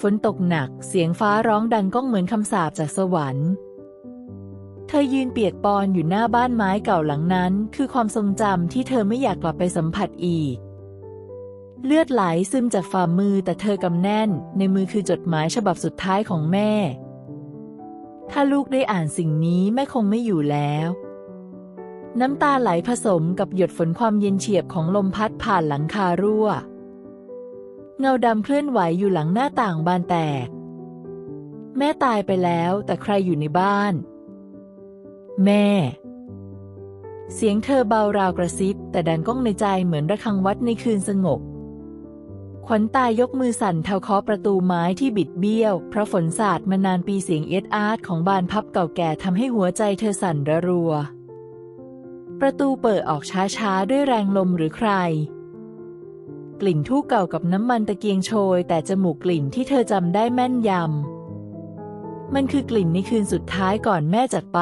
ฝนตกหนักเสียงฟ้าร้องดังก้องเหมือนคำสาปจากสวรรค์ เธอยืนเปียกปอนอยู่หน้าบ้านไม้เก่าหลังนั้น คือความทรงจำที่เธอไม่อยากกลับไปสัมผัสอีก เลือดไหลซึมจากฝ่ามือแต่เธอกำแน่น ในมือคือจดหมายฉบับสุดท้ายของแม่ ถ้าลูกได้อ่านสิ่งนี้แม่คงไม่อยู่แล้วน้ำตาไหลผสมกับหยดฝนความเย็นเฉียบของลมพัดผ่านหลังคารั่ว เงาดำเคลื่อนไหวอยู่หลังหน้าต่างบานแตก แม่ตายไปแล้วแต่ใครอยู่ในบ้าน แม่ เสียงเธอเบาราวกระซิบ แต่ดันก้องในใจเหมือนระฆังวัดในคืนสงบ ขวัญตายยกมือสั่นเท้าเคาะประตูไม้ที่บิดเบี้ยว เพราะฝนสาดมานานปีเสียงเอ็ดอาร์ตของบานพับเก่าแก่ทำให้หัวใจเธอสั่นระรัว ประตูเปิดออกช้าๆด้วยแรงลมหรือใคร กลิ่นทู่เก่ากับน้ำมันตะเกียงโชย แต่จมูกกลิ่นที่เธอจำได้แม่นยำ มันคือกลิ่นในคืนสุดท้ายก่อนแม่จากไป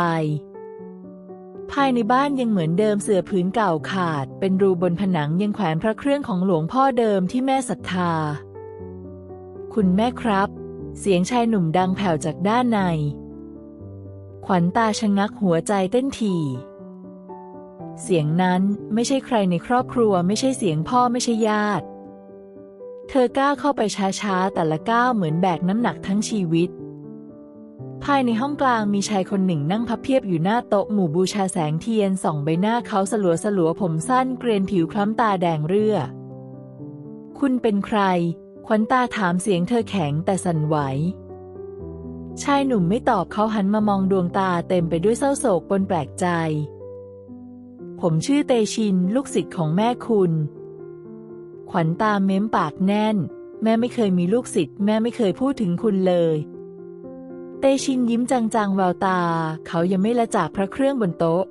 ภายในบ้านยังเหมือนเดิมเสื่อผืนเก่าขาด เป็นรูบนผนังยังแขวนพระเครื่องของหลวงพ่อเดิมที่แม่ศรัทธา คุณแม่ครับ เสียงชายหนุ่มดังแผ่วจากด้านใน ขวัญตาชะงักหัวใจเต้นถี่ เสียงนั้นไม่ใช่ใครในครอบครัว ไม่ใช่เสียงพ่อไม่ใช่ญาติ เธอก้าวเข้าไปช้าๆ แต่ละก้าวเหมือนแบกน้ำหนักทั้งชีวิต ภายในห้องกลางมีชายคนหนึ่งนั่งพับเพียบอยู่หน้าโต๊ะหมู่บูชาแสงเทียนส่องใบหน้าเขาสลัวสลัวผมสั้นเกรียนผิวคล้ำตาแดงเรื่อ คุณเป็นใคร ขวัญตาถามเสียงเธอแข็งแต่สั่นไหวชายหนุ่มไม่ตอบเขาหันมามองดวงตาเต็มไปด้วยเศร้าโศกปนแปลกใจ ผมชื่อเตชิน ลูกศิษย์ของแม่คุณ ขวัญตาเม้มปากแน่น แม่ไม่เคยมีลูกศิษย์แม่ไม่เคยพูดถึงคุณเลย เตชินยิ้มจางๆแววตา เขายังไม่ละจากพระเครื่องบนโต๊ะ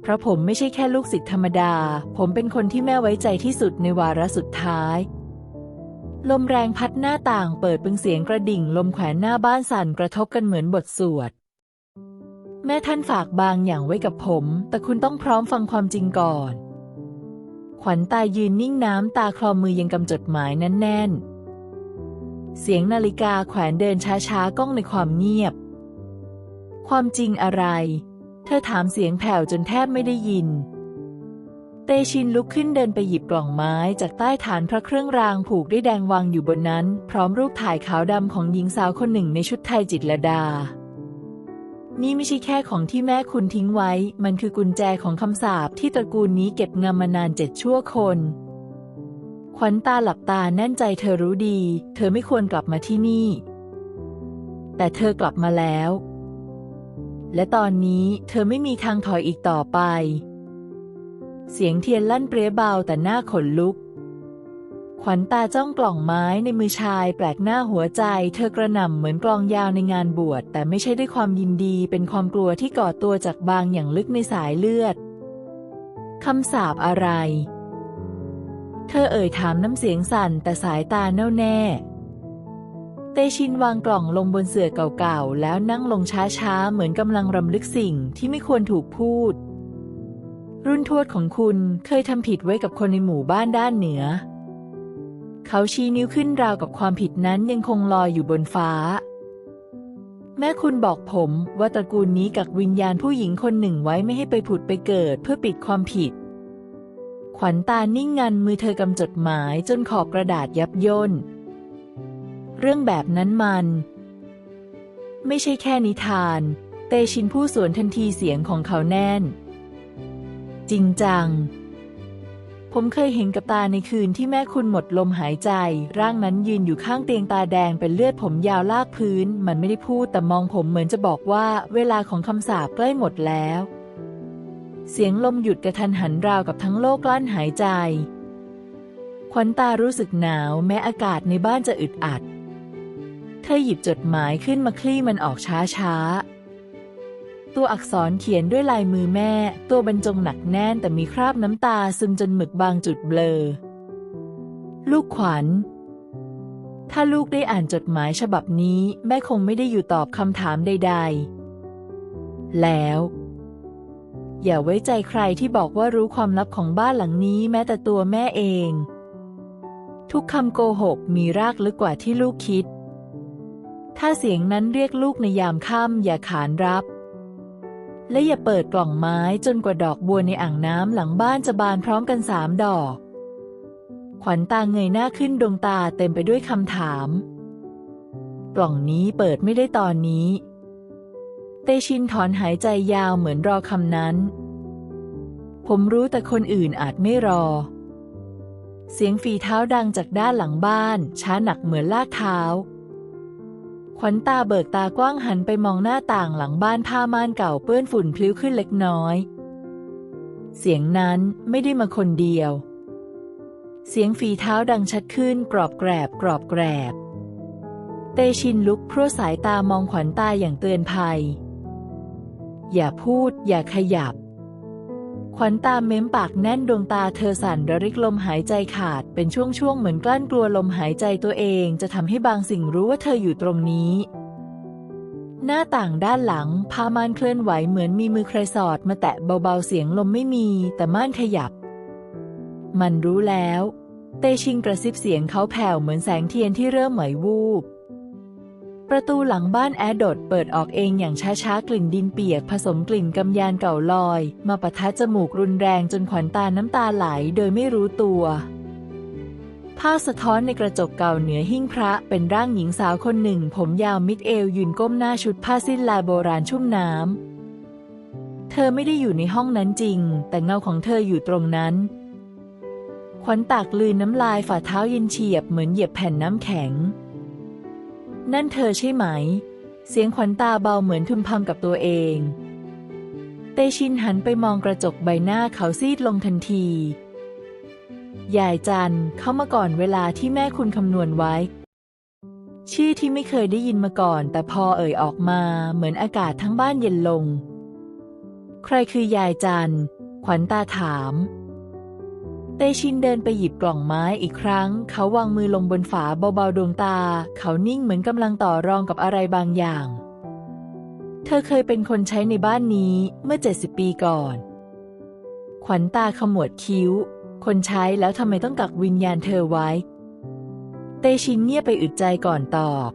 เพราะผมไม่ใช่แค่ลูกศิษย์ธรรมดา ผมเป็นคนที่แม่ไว้ใจที่สุดในวาระสุดท้าย ลมแรงพัดหน้าต่างเปิดเป็นเสียงกระดิ่ง ลมแขวนหน้าบ้านสั่นกระทบกันเหมือนบทสวด แม่ท่านฝากบางอย่างไว้กับผม แต่คุณต้องพร้อมฟังความจริงก่อน ขวัญตายืนนิ่งน้ำตาคลอมือยังกำจดหมายนั้นแน่น เสียงนาฬิกาแขวนเดินช้าๆก้องในความเงียบ ความจริงอะไร เธอถามเสียงแผ่วจนแทบไม่ได้ยิน เตชินลุกขึ้นเดินไปหยิบกล่องไม้จากใต้ฐานพระเครื่องรางผูกด้วยแดงวางอยู่บนนั้น พร้อมรูปถ่ายขาวดำของหญิงสาวคนหนึ่งในชุดไทยจิตรลดา นี่ไม่ใช่แค่ของที่แม่คุณทิ้งไว้ มันคือกุญแจของคำสาปที่ตระกูลนี้เก็บงำมานานเจ็ดชั่วคน ขวัญตาหลับตาแน่นใจเธอรู้ดี เธอไม่ควรกลับมาที่นี่ แต่เธอกลับมาแล้ว และตอนนี้เธอไม่มีทางถอยอีกต่อไป เสียงเทียนลั่นเปรี้ยเบาแต่หน้าขนลุก ขวัญตาจ้องกล่องไม้ในมือชายแปลกหน้าหัวใจ เธอกระหน่ำเหมือนกลองยาวในงานบวช แต่ไม่ใช่ด้วยความยินดีเป็นความกลัวที่ก่อตัวจากบางอย่างลึกในสายเลือดคำสาปอะไร เธอเอ่ยถามน้ำเสียงสั่นแต่สายตาแน่วแน่ เตชินวางกล่องลงบนเสื่อเก่าๆ แล้วนั่งลงช้าๆ เหมือนกำลังรำลึกสิ่งที่ไม่ควรถูกพูด รุ่นทวดของคุณเคยทำผิดไว้กับคนในหมู่บ้านด้านเหนือ เขาชี้นิ้วขึ้นราวกับความผิดนั้นยังคงลอยอยู่บนฟ้า แม่คุณบอกผมว่าตระกูลนี้กักวิญญาณผู้หญิงคนหนึ่งไว้ไม่ให้ไปผุดไปเกิดเพื่อปิดความผิด ขวัญตานิ่งงันมือเธอกำจดหมายจนขอบกระดาษยับย่น เรื่องแบบนั้นมัน ไม่ใช่แค่นิทาน เตชินผู้สวนทันทีเสียงของเขาแน่น จริงจัง ผมเคยเห็นกับตาในคืนที่แม่คุณหมดลมหายใจ ร่างนั้นยืนอยู่ข้างเตียงตาแดงเป็นเลือดผมยาวลากพื้น มันไม่ได้พูดแต่มองผมเหมือนจะบอกว่า เวลาของคำสาปใกล้หมดแล้ว เสียงลมหยุดกระทันหันราวกับทั้งโลกกลั้นหายใจ ขวัญตารู้สึกหนาวแม้อากาศในบ้านจะอึดอัด เธอหยิบจดหมายขึ้นมาคลี่มันออกช้าๆ ตัวอักษรเขียนด้วยลายมือแม่ ตัวบรรจงหนักแน่นแต่มีคราบน้ำตาซึมจนหมึกบางจุดเบลอ ลูกขวัญ ถ้าลูกได้อ่านจดหมายฉบับนี้ แม่คงไม่ได้อยู่ตอบคำถามใด ๆ แล้ว อย่าไว้ใจใครที่บอกว่ารู้ความลับของบ้านหลังนี้แม้แต่ตัวแม่เอง ทุกคำโกหกมีรากลึกกว่าที่ลูกคิด ถ้าเสียงนั้นเรียกลูกในยามค่ำอย่าขานรับ และอย่าเปิดกล่องไม้จนกว่าดอกบัวในอ่างน้ำหลังบ้านจะบานพร้อมกันสามดอก ขวัญตาเงยหน้าขึ้นดวงตาเต็มไปด้วยคำถาม กล่องนี้เปิดไม่ได้ตอนนี้ เตชินถอนหายใจยาวเหมือนรอคำนั้น ผมรู้แต่คนอื่นอาจไม่รอ เสียงฝีเท้าดังจากด้านหลังบ้าน ช้าหนักเหมือนลากเท้า ขวัญตาเบิกตากว้างหันไปมองหน้าต่างหลังบ้านผ้าม่านเก่าเปื้อนฝุ่นพลิ้วขึ้นเล็กน้อย เสียงนั้นไม่ได้มาคนเดียว เสียงฝีเท้าดังชัดขึ้นกรอบแกรบกรอบแกรบ เตชินลุกพรวสายตามองขวัญตาอย่างเตือนภัย อย่าพูด อย่าขยับ ขวัญตาเม้มปากแน่นดวงตาเธอสั่นระริกลมหายใจขาด เป็นช่วงๆเหมือนกลั้นกลัวลมหายใจตัวเองจะทำให้บางสิ่งรู้ว่าเธออยู่ตรงนี้ หน้าต่างด้านหลังผ้าม่านเคลื่อนไหวเหมือนมีมือใครสอดมาแตะเบาๆเสียงลมไม่มี แต่ม่านขยับ มันรู้แล้ว เตชิงกระซิบเสียงเขาแผ่วเหมือนแสงเทียนที่เริ่มไหววูบ ประตูหลังบ้านแอดดดเปิดออกเองอย่างช้าๆ กลิ่นดินเปียกผสมกลิ่นกำยานเก่าลอย มาปะทะจมูกรุนแรงจนขวัญตาน้ำตาไหลโดยไม่รู้ตัวภาพสะท้อนในกระจกเก่าเหนือหิ้งพระเป็นร่างหญิงสาวคนหนึ่ง ผมยาวมิดเอวยืนก้มหน้าชุดผ้าสิ้นลายโบราณชุ่มน้ำ เธอไม่ได้อยู่ในห้องนั้นจริง แต่เงาของเธออยู่ตรงนั้น ขวัญตากลืนน้ำลายฝ่าเท้าเย็นเฉียบเหมือนเหยียบแผ่นน้ำแข็ง นั่นเธอใช่ไหม เสียงขวัญตาเบาเหมือนทึมพำกับตัวเอง เตชินหันไปมองกระจกใบหน้าเขาซีดลงทันที ยายจันเข้ามาก่อนเวลาที่แม่คุณคำนวณไว้ ชื่อที่ไม่เคยได้ยินมาก่อน แต่พอเอ่ยออกมาเหมือนอากาศทั้งบ้านเย็นลง ใครคือยายจันขวัญตาถาม เตชินเดินไปหยิบกล่องไม้อีกครั้ง เขาวางมือลงบนฝาเบาๆดวงตา เขานิ่งเหมือนกำลังต่อรองกับอะไรบางอย่าง เธอเคยเป็นคนใช้ในบ้านนี้เมื่อ 70 ปีก่อน ขวัญตาขมวดคิ้ว คนใช้แล้วทำไมต้องกักวิญญาณเธอไว้ เตชินเงียบไปอึดใจก่อนตอบ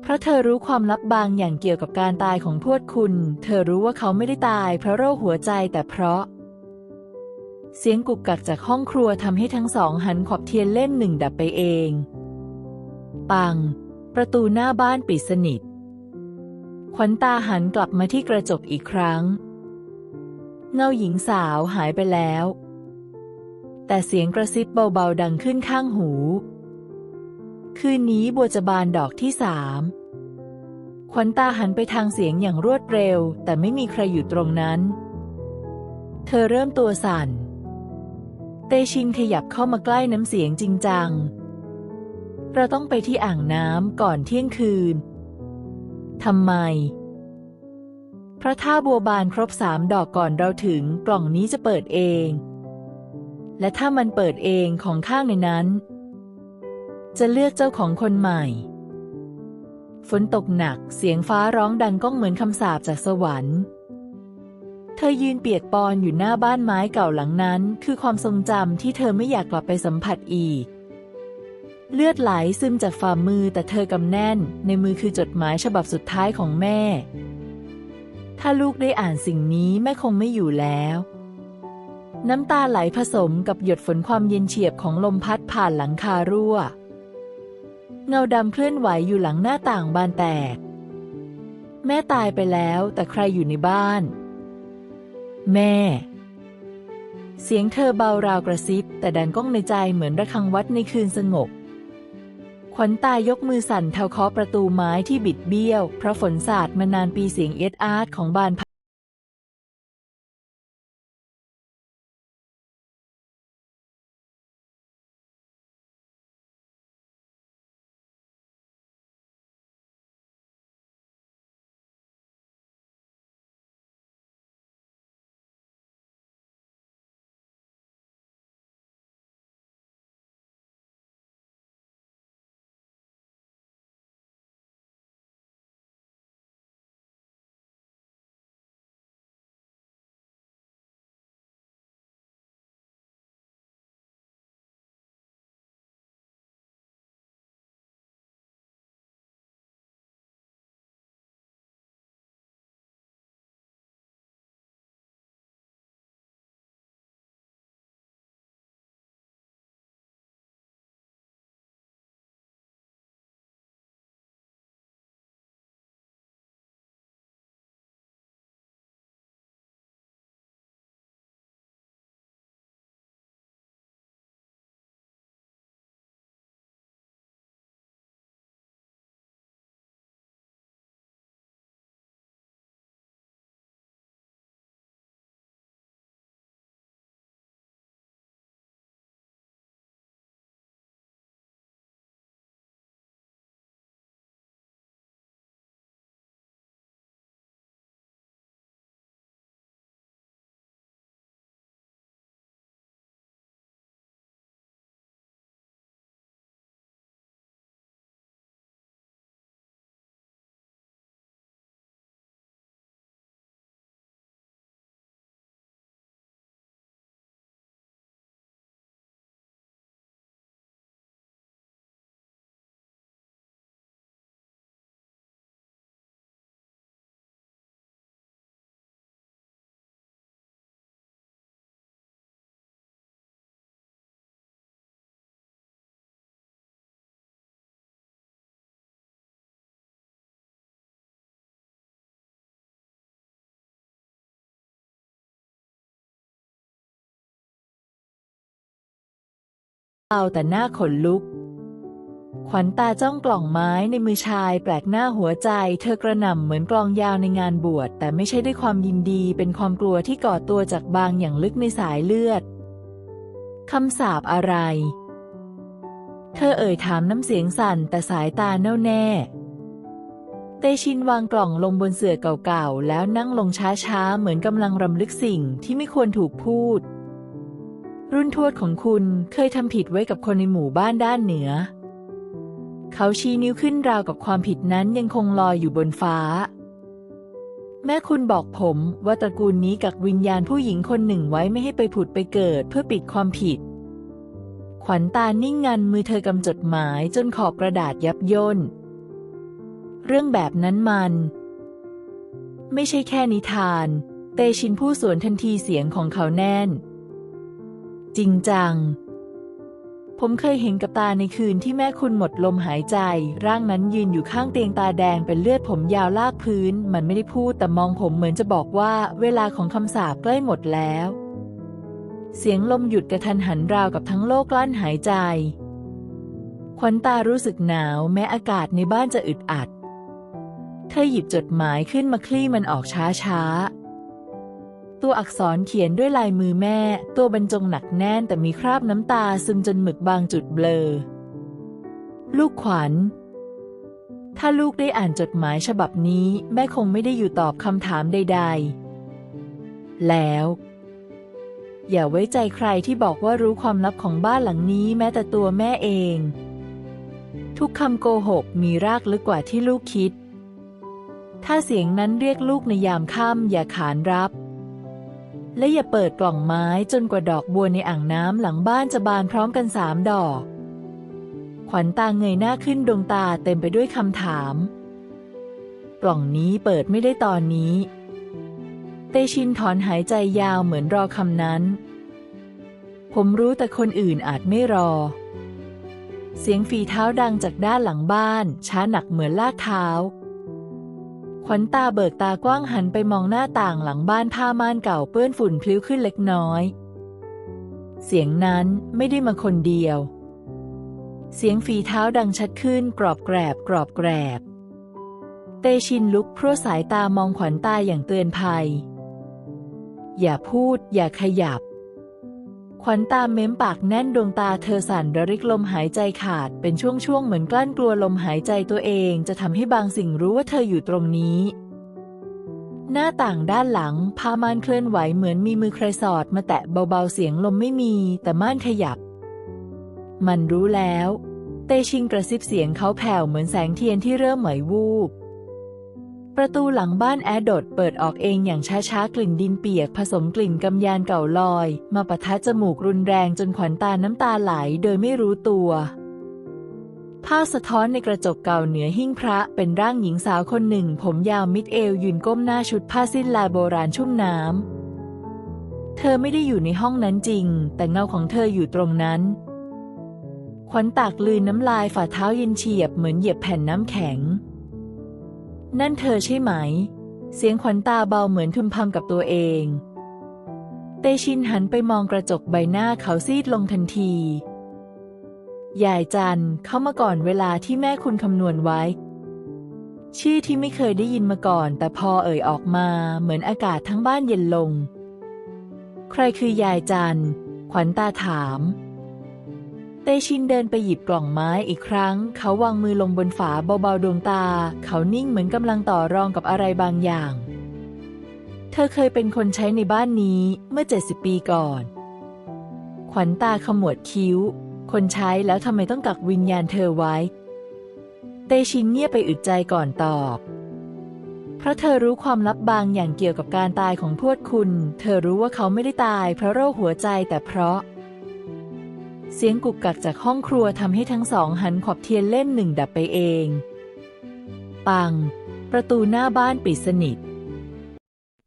เพราะเธอรู้ความลับบางอย่างเกี่ยวกับการตายของทวดคุณ เธอรู้ว่าเขาไม่ได้ตายเพราะโรคหัวใจแต่เพราะ เสียงกุกกักจากห้องครัวทำให้ทั้งสองหันขอบเทียนเล่มหนึ่งดับไปเอง ปัง ประตูหน้าบ้านปิดสนิท ขวัญตาหันกลับมาที่กระจกอีกครั้ง เงาหญิงสาวหายไปแล้ว แต่เสียงกระซิบเบาๆดังขึ้นข้างหู คืนนี้บัวจะบานดอกที่สามขวัญตาหันไปทางเสียงอย่างรวดเร็ว แต่ไม่มีใครอยู่ตรงนั้น เธอเริ่มตัวสั่น ตชินขยับเข้ามาใกล้น้ำเสียงจริงจัง เราต้องไปที่อ่างน้ำก่อนเที่ยงคืน ทำไม พระถ้าบัวบานครบสามดอกก่อนเราถึงกล่องนี้จะเปิดเอง และถ้ามันเปิดเองของข้างในนั้น จะเลือกเจ้าของคนใหม่ ฝนตกหนักเสียงฟ้าร้องดังก้องเหมือนคำสาปจากสวรรค์ เธอยืนเปียกปอนอยู่หน้าบ้านไม้เก่าหลังนั้น คือความทรงจำที่เธอไม่อยากกลับไปสัมผัสอีก เลือดไหลซึมจากฝ่ามือแต่เธอกำแน่น ในมือคือจดหมายฉบับสุดท้ายของแม่ ถ้าลูกได้อ่านสิ่งนี้แม่คงไม่อยู่แล้ว น้ำตาไหลผสมกับหยดฝนความเย็นเฉียบของลมพัดผ่านหลังคารั่ว เงาดำเคลื่อนไหวอยู่หลังหน้าต่างบานแตก แม่ตายไปแล้วแต่ใครอยู่ในบ้าน แม่ เสียงเธอเบาราวกระซิบ แต่ดันก้องในใจเหมือนระฆังวัดในคืนสงบ ขวัญตายกมือสั่นเท้าเคาะประตูไม้ที่บิดเบี้ยว เพราะฝนสาดมานานปีเสียงเอ็ดอาร์ตของบาน เอาแต่หน้าขนลุก ขวัญตาจ้องกล่องไม้ในมือชายแปลกหน้าหัวใจ เธอกระหน่ำเหมือนกลองยาวในงานบวชแต่ไม่ใช่ด้วยความยินดีเป็นความกลัวที่ก่อตัวจากบางอย่างลึกในสายเลือดคำสาปอะไร เธอเอ่ยถามน้ำเสียงสั่นแต่สายตาแน่วแน่เตชินวางกล่องลงบนเสื่อเก่าๆ แล้วนั่งลงช้าๆ เหมือนกำลังรำลึกสิ่งที่ไม่ควรถูกพูด รุ่นทวดของคุณเคยทำผิดไว้กับคนในหมู่บ้านด้านเหนือ เขาชี้นิ้วขึ้นราวกับความผิดนั้นยังคงลอยอยู่บนฟ้า แม่คุณบอกผมว่าตระกูลนี้กักวิญญาณผู้หญิงคนหนึ่งไว้ไม่ให้ไปผุดไปเกิดเพื่อปิดความผิด ขวัญตานิ่งงันมือเธอกำจดหมายจนขอบกระดาษยับย่น เรื่องแบบนั้นมัน ไม่ใช่แค่นิทาน เตชินผู้สวนทันทีเสียงของเขาแน่น จริงจัง ผมเคยเห็นกับตาในคืนที่แม่คุณหมดลมหายใจ ร่างนั้นยืนอยู่ข้างเตียงตาแดงเป็นเลือดผมยาวลากพื้น มันไม่ได้พูดแต่มองผมเหมือนจะบอกว่า เวลาของคำสาปใกล้หมดแล้ว เสียงลมหยุดกระทันหันราวกับทั้งโลกกลั้นหายใจขวัญตารู้สึกหนาวแม้อากาศในบ้านจะอึดอัดเธอหยิบจดหมายขึ้นมาคลี่มันออกช้าๆ ตัวอักษรเขียนด้วยลายมือแม่ ตัวบรรจงหนักแน่นแต่มีคราบน้ำตาซึมจนหมึกบางจุดเบลอ ลูกขวัญ ถ้าลูกได้อ่านจดหมายฉบับนี้ แม่คงไม่ได้อยู่ตอบคำถามใด ๆ แล้ว อย่าไว้ใจใครที่บอกว่ารู้ความลับของบ้านหลังนี้แม้แต่ตัวแม่เอง ทุกคำโกหกมีรากลึกกว่าที่ลูกคิดถ้าเสียงนั้นเรียกลูกในยามค่ำอย่าขานรับ และอย่าเปิดกล่องไม้จนกว่าดอกบัวในอ่างน้ำหลังบ้านจะบานพร้อมกันสามดอก ขวัญตาเงยหน้าขึ้นดวงตาเต็มไปด้วยคำถาม กล่องนี้เปิดไม่ได้ตอนนี้ เตชินถอนหายใจยาวเหมือนรอคำนั้น ผมรู้แต่คนอื่นอาจไม่รอ เสียงฝีเท้าดังจากด้านหลังบ้าน ช้าหนักเหมือนลากเท้า ขวัญตาเบิกตากว้างหันไปมองหน้าต่างหลังบ้านผ้าม่านเก่าเปื้อนฝุ่นพลิ้วขึ้นเล็กน้อย เสียงนั้นไม่ได้มาคนเดียว เสียงฝีเท้าดังชัดขึ้นกรอบแกรบกรอบแกรบ เตชินลุกพราะสายตามองขวัญตาอย่างเตือนภัย อย่าพูดอย่าขยับ ขวัญตาเม้มปากแน่นดวงตาเธอสั่นระริกลมหายใจขาด เป็นช่วงๆ เหมือนกลั้นกลัวลมหายใจตัวเอง จะทำให้บางสิ่งรู้ว่าเธออยู่ตรงนี้ หน้าต่างด้านหลังผ้าม่านเคลื่อนไหวเหมือนมีมือใครสอดมาแตะเบาๆเสียงลมไม่มี แต่ม่านขยับ มันรู้แล้ว เตชิงกระซิบเสียงเขาแผ่วเหมือนแสงเทียนที่เริ่มไหววูบ ประตูหลังบ้านแอดโดดเปิดออกเองอย่างช้าๆ กลิ่นดินเปียกผสมกลิ่นกำยานเก่าลอย มาปะทะจมูกรุนแรงจนขวัญตาน้ำตาไหลโดยไม่รู้ตัว ภาพสะท้อนในกระจกเก่าเหนือหิ้งพระเป็นร่างหญิงสาวคนหนึ่ง ผมยาวมิดเอวยืนก้มหน้าชุดผ้าสิ้นลายโบราณชุ่มน้ำ เธอไม่ได้อยู่ในห้องนั้นจริง แต่เงาของเธออยู่ตรงนั้น ขวัญตากลืนน้ำลายฝ่าเท้าเย็นเฉียบเหมือนเหยียบแผ่นน้ำแข็ง นั่นเธอใช่ไหม เสียงขวัญตาเบาเหมือนทึมพำกับตัวเอง เตชินหันไปมองกระจกใบหน้าเขาซีดลงทันทียายจันเข้ามาก่อนเวลาที่แม่คุณคำนวณไว้ ชื่อที่ไม่เคยได้ยินมาก่อน แต่พอเอ่ยออกมาเหมือนอากาศทั้งบ้านเย็นลง ใครคือยายจันขวัญตาถาม เตชินเดินไปหยิบกล่องไม้อีกครั้ง เขาวางมือลงบนฝาเบาๆดวงตา เขานิ่งเหมือนกำลังต่อรองกับอะไรบางอย่าง เธอเคยเป็นคนใช้ในบ้านนี้เมื่อ 70 ปีก่อน ขวัญตาขมวดคิ้ว คนใช้แล้วทำไมต้องกักวิญญาณเธอไว้ เตชินเงียบไปอึดใจก่อนตอบเพราะเธอรู้ความลับบางอย่างเกี่ยวกับการตายของทวดคุณ เธอรู้ว่าเขาไม่ได้ตายเพราะโรคหัวใจแต่เพราะ เสียงกุกกักจากห้องครัวทำให้ทั้งสองหันขอบเทียนเล่มหนึ่งดับไปเอง ปัง ประตูหน้าบ้านปิดสนิท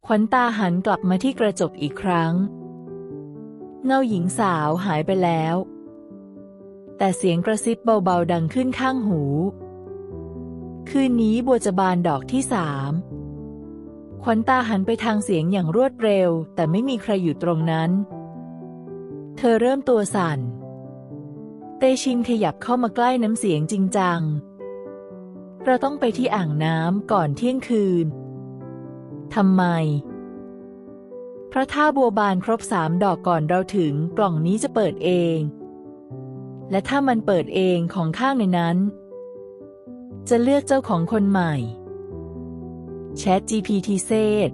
ขวัญตาหันกลับมาที่กระจกอีกครั้ง เงาหญิงสาวหายไปแล้ว แต่เสียงกระซิบเบาๆดังขึ้นข้างหู คืนนี้บัวจะบานดอกที่สามขวัญตาหันไปทางเสียงอย่างรวดเร็ว แต่ไม่มีใครอยู่ตรงนั้น เธอเริ่มตัวสั่น เตชินขยับเข้ามาใกล้น้ำเสียงจริงจัง เราต้องไปที่อ่างน้ำก่อนเที่ยงคืน ทำไมเพราะถ้าบัวบานครบสามดอกก่อนเราถึงกล่องนี้จะเปิดเอง และถ้ามันเปิดเองของข้างในนั้น จะเลือกเจ้าของคนใหม่ แชท GPT เซต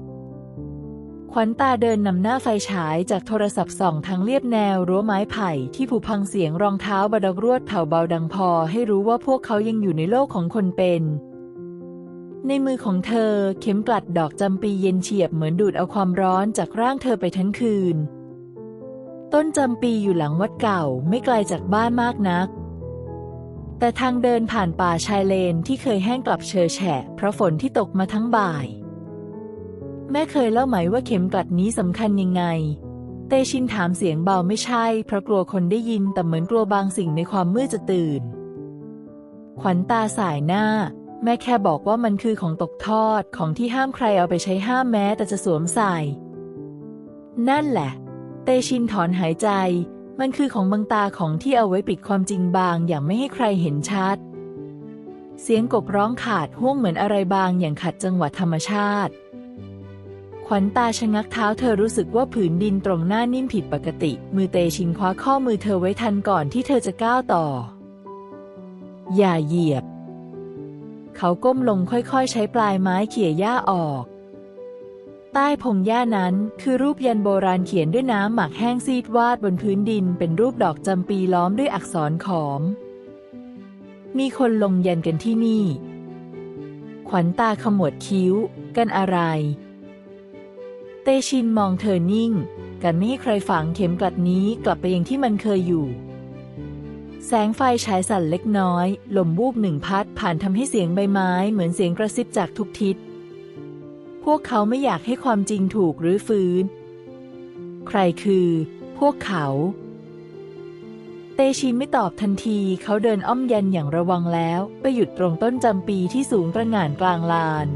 ขวัญตาเดินนำหน้าไฟฉายจากโทรศัพท์ส่องทางเรียบแนวรั้วไม้ไผ่ที่ผูพังเสียงรองเท้าบดกรวดเผาเบาดังพอให้รู้ว่าพวกเขายังอยู่ในโลกของคนเป็น ในมือของเธอเข็มกลัดดอกจำปีเย็นเฉียบเหมือนดูดเอาความร้อนจากร่างเธอไปทั้งคืน ต้นจำปีอยู่หลังวัดเก่าไม่ไกลจากบ้านมากนัก แต่ทางเดินผ่านป่าชายเลนที่เคยแห้งกลับเชอแฉะเพราะฝนที่ตกมาทั้งบ่าย แม่เคยเล่าไหมว่าเข็มกลัดนี้สำคัญยังไง เตชินถามเสียงเบาไม่ใช่ เพราะกลัวคนได้ยินแต่เหมือนกลัวบางสิ่งในความมืดจะตื่น ขวัญตาสายหน้า แม่แค่บอกว่ามันคือของตกทอดของที่ห้ามใครเอาไปใช้ห้ามแม้แต่จะสวมใส่ นั่นแหละ เตชินถอนหายใจ มันคือของบางตาของที่เอาไว้ปิดความจริงบางอย่างไม่ให้ใครเห็นชัด เสียงกบร้องขาดห่วงเหมือนอะไรบางอย่างขัดจังหวะธรรมชาติ ขวัญตาชะงักเท้าเธอรู้สึกว่าผืนดินตรงหน้านิ่มผิดปกติ มือเตชินคว้าข้อมือเธอไว้ทันก่อนที่เธอจะก้าวต่อ อย่าเหยียบ เขาก้มลงค่อยๆ ใช้ปลายไม้เขี่ยหญ้าออก ใต้พงหญ้านั้นคือรูปยันโบราณเขียนด้วยน้ำหมักแห้งซีดวาดบนพื้นดิน เป็นรูปดอกจำปีล้อมด้วยอักษรขอม มีคนลงยันกันที่นี่ ขวัญตาขมวดคิ้ว กันอะไร เตชินมองเธอนิ่ง กันไม่ให้ใครฝังเข็มกลัดนี้กลับไปยังที่มันเคยอยู่ แสงไฟฉายสั่นเล็กน้อย ลมวูบหนึ่งพัดผ่านทำให้เสียงใบไม้เหมือนเสียงกระซิบจากทุกทิศ พวกเขาไม่อยากให้ความจริงถูกหรือฟื้น ใครคือ พวกเขา เตชินไม่ตอบทันทีเขาเดินอ้อมยันอย่างระวังแล้ว ไปหยุดตรงต้นจำปีที่สูงประหง่านกลางลาน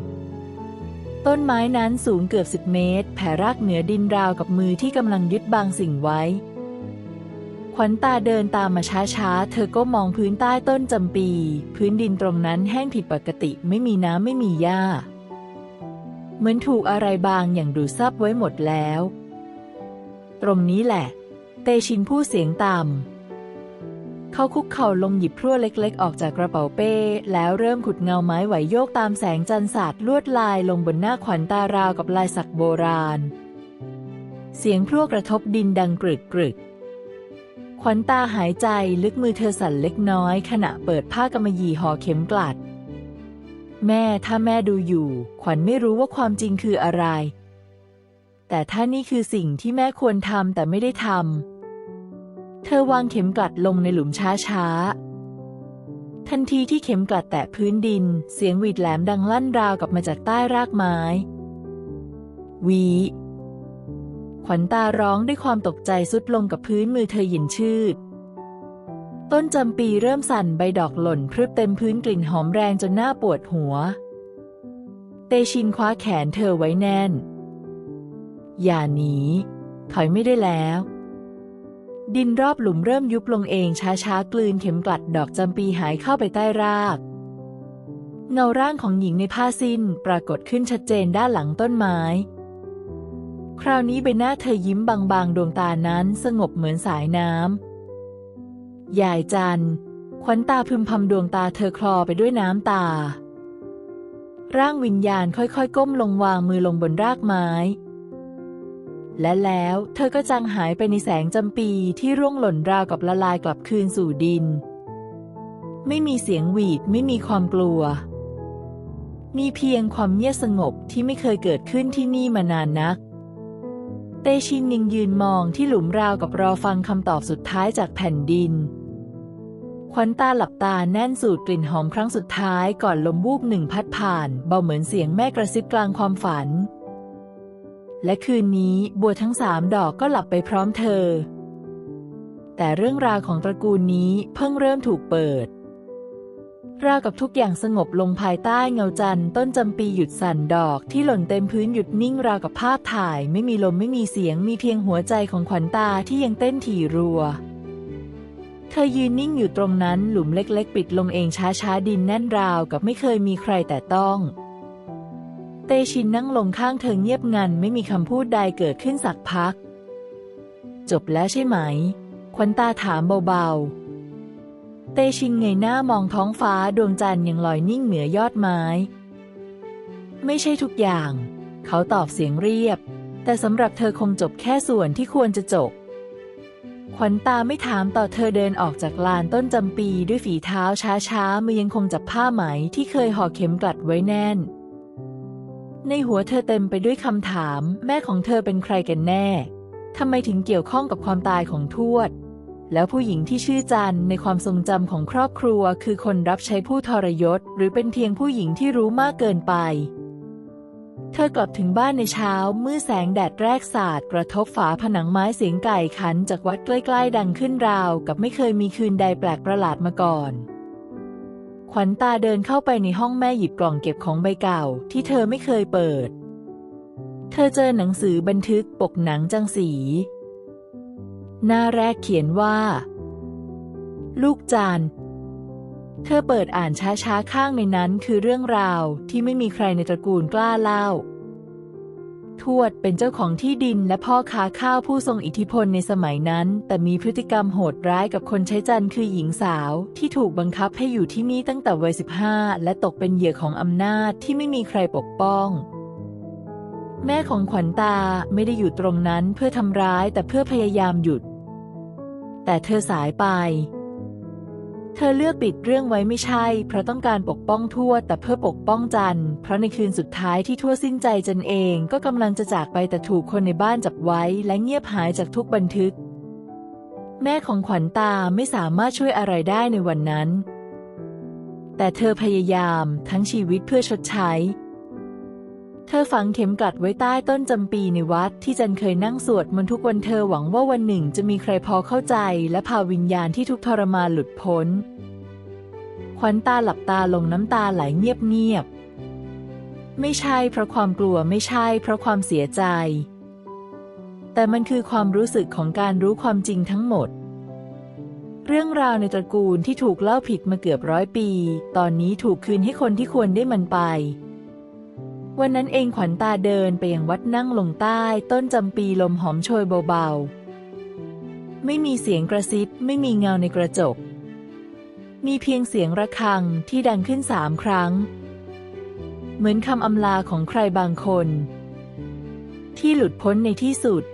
ต้นไม้นั้นสูงเกือบสิบเมตร แผ่รากเหนือดินราวกับมือที่กำลังยึดบางสิ่งไว้ ขวัญตาเดินตามมาช้าๆ เธอก็มองพื้นใต้ต้นจำปี พื้นดินตรงนั้นแห้งผิดปกติไม่มีน้ำไม่มีหญ้า เหมือนถูกอะไรบางอย่างดูดซับไว้หมดแล้ว ตรงนี้แหละ เตชินพูดเสียงต่ำ เขาคุกเข่าลงหยิบพั่วเล็กๆ ออกจากกระเป๋าเป้ แล้วเริ่มขุดเงาไม้ไหวโยกตามแสงจันทร์สาดลวดลายลงบนหน้าขวัญตาราวกับลายสักโบราณ เสียงพั่วกระทบดินดังกรึกกรึกขวัญตาหายใจลึกมือเธอสั่นเล็กน้อย ขณะเปิดผ้ากำมะหยี่ห่อเข็มกลัด แม่ถ้าแม่ดูอยู่ ขวัญไม่รู้ว่าความจริงคืออะไร แต่ถ้านี่คือสิ่งที่แม่ควรทำแต่ไม่ได้ทำ เธอวางเข็มกลัดลงในหลุมช้าๆ ทันทีที่เข็มกลัดแตะพื้นดิน เสียงหวีดแหลมดังลั่นราวกับมาจากใต้รากไม้ วี ขวัญตาร้องด้วยความตกใจสุดลงกับพื้นมือเธอหยินชืด ต้นจำปีเริ่มสั่นใบดอกหล่นพรึบเต็มพื้นกลิ่นหอมแรงจนหน้าปวดหัว เตชินคว้าแขนเธอไว้แน่น อย่าหนีถอยไม่ได้แล้ว ดินรอบหลุมเริ่มยุบลงเองช้าๆ กลืนเข็มกลัดดอกจำปีหายเข้าไปใต้ราก เงาร่างของหญิงในผ้าสิ้นปรากฏขึ้นชัดเจนด้านหลังต้นไม้ คราวนี้ใบหน้าเธอยิ้มบางๆ ดวงตานั้นสงบเหมือนสายน้ำยายจันขวัญตาพึมพำดวงตาเธอคลอไปด้วยน้ำตา ร่างวิญญาณค่อยๆ ก้มลงวางมือลงบนรากไม้ และแล้วเธอก็จางหายไปในแสงจำปีที่ร่วงหล่นราวกับละลายกลับคืนสู่ดิน ไม่มีเสียงหวีดไม่มีความกลัว มีเพียงความเงียบสงบที่ไม่เคยเกิดขึ้นที่นี่มานานนัก เตชินยังยืนมองที่หลุมราวกับรอฟังคำตอบสุดท้ายจากแผ่นดิน ขวัญตาหลับตาแน่นสูดกลิ่นหอมครั้งสุดท้ายก่อนลมวูบหนึ่งพัดผ่าน เบาเหมือนเสียงแม่กระซิบกลางความฝัน และคืนนี้บัวทั้งสามดอกก็หลับไปพร้อมเธอ แต่เรื่องราวของตระกูลนี้เพิ่งเริ่มถูกเปิด ราวกับทุกอย่างสงบลงภายใต้เงาจันทร์ต้นจำปีหยุดสั่นดอกที่หล่นเต็มพื้นหยุดนิ่งราวกับภาพถ่าย ไม่มีลมไม่มีเสียงมีเพียงหัวใจของขวัญตาที่ยังเต้นถี่รัวเธอยืนนิ่งอยู่ตรงนั้นหลุมเล็ก ๆ ปิดลงเองช้าๆดินแน่นราวกับไม่เคยมีใครแต่ต้อง เตชินนั่งลงข้างเธอเงียบงันไม่มีคำพูดใดเกิดขึ้นสักพัก จบแล้วใช่ไหม ควันตาถามเบาๆ เตชินเงยหน้ามองท้องฟ้าดวงจันทร์ยังลอยนิ่งเหนือยอดไม้ ไม่ใช่ทุกอย่าง เขาตอบเสียงเรียบ แต่สำหรับเธอคงจบแค่ส่วนที่ควรจะจบ ขวัญตาไม่ถามต่อเธอเดินออกจากลานต้นจำปีด้วยฝีเท้าช้าๆมือยังคงจับผ้าไหมที่เคยห่อเข็มกลัดไว้แน่น ในหัวเธอเต็มไปด้วยคำถาม แม่ของเธอเป็นใครกันแน่ทำไมถึงเกี่ยวข้องกับความตายของทวด แล้วผู้หญิงที่ชื่อจันในความทรงจำของครอบครัว คือคนรับใช้ผู้ทรยศ หรือเป็นเพียงผู้หญิงที่รู้มากเกินไป เธอกลับถึงบ้านในเช้าเมื่อแสงแดดแรกสาดกระทบฝาผนังไม้เสียงไก่ขันจากวัดใกล้ๆดังขึ้นราว กับไม่เคยมีคืนใดแปลกประหลาดมาก่อน ขวัญตาเดินเข้าไปในห้องแม่หยิบกล่องเก็บของใบเก่า ที่เธอไม่เคยเปิด เธอเจอหนังสือบันทึกปกหนังจังสี หน้าแรกเขียนว่า ลูกจานเธอเปิดอ่านช้าๆข้างในนั้นคือเรื่องราวที่ไม่มีใครในตระกูลกล้าเล่า ทวดเป็นเจ้าของที่ดินและพ่อค้าข้าวผู้ทรงอิทธิพลในสมัยนั้น แต่มีพฤติกรรมโหดร้ายกับคนใช้จันคือหญิงสาว ที่ถูกบังคับให้อยู่ที่นี่ตั้งแต่วัย 15 และตกเป็นเหยื่อของอำนาจที่ไม่มีใครปกป้อง แม่ของขวัญตาไม่ได้อยู่ตรงนั้นเพื่อทำร้ายแต่เพื่อพยายามหยุด แต่เธอสายไป เธอเลือกปิดเรื่องไว้ไม่ใช่ เพราะต้องการปกป้องทั่ว แต่เพื่อปกป้องจัน เพราะในคืนสุดท้ายที่ทั่วสิ้นใจจันเองก็กำลังจะจากไปแต่ถูกคนในบ้านจับไว้ และเงียบหายจากทุกบันทึก แม่ของขวัญตาไม่สามารถช่วยอะไรได้ในวันนั้น แต่เธอพยายามทั้งชีวิตเพื่อชดใช้ เธอฝังเข็มกลัดไว้ใต้ต้นจำปีในวัดที่จันเคยนั่งสวดมนต์ทุกวันเธอหวังว่าวันหนึ่งจะมีใครพอเข้าใจ และพาวิญญาณที่ทุกทรมานหลุดพ้น ขวัญตาหลับตาลงน้ำตาไหลเงียบๆไม่ใช่เพราะความกลัวไม่ใช่เพราะความเสียใจ แต่มันคือความรู้สึกของการรู้ความจริงทั้งหมด เรื่องราวในตระกูลที่ถูกเล่าผิดมาเกือบร้อยปี ตอนนี้ถูกคืนให้คนที่ควรได้มันไป วันนั้นเองขวัญตาเดินไปยังวัดนั่งลงใต้ต้นจำปีลมหอมโชยเบาๆ ไม่มีเสียงกระซิบไม่มีเงาในกระจก มีเพียงเสียงระฆังที่ดังขึ้นสามครั้ง เหมือนคำอำลาของใครบางคน ที่หลุดพ้นในที่สุด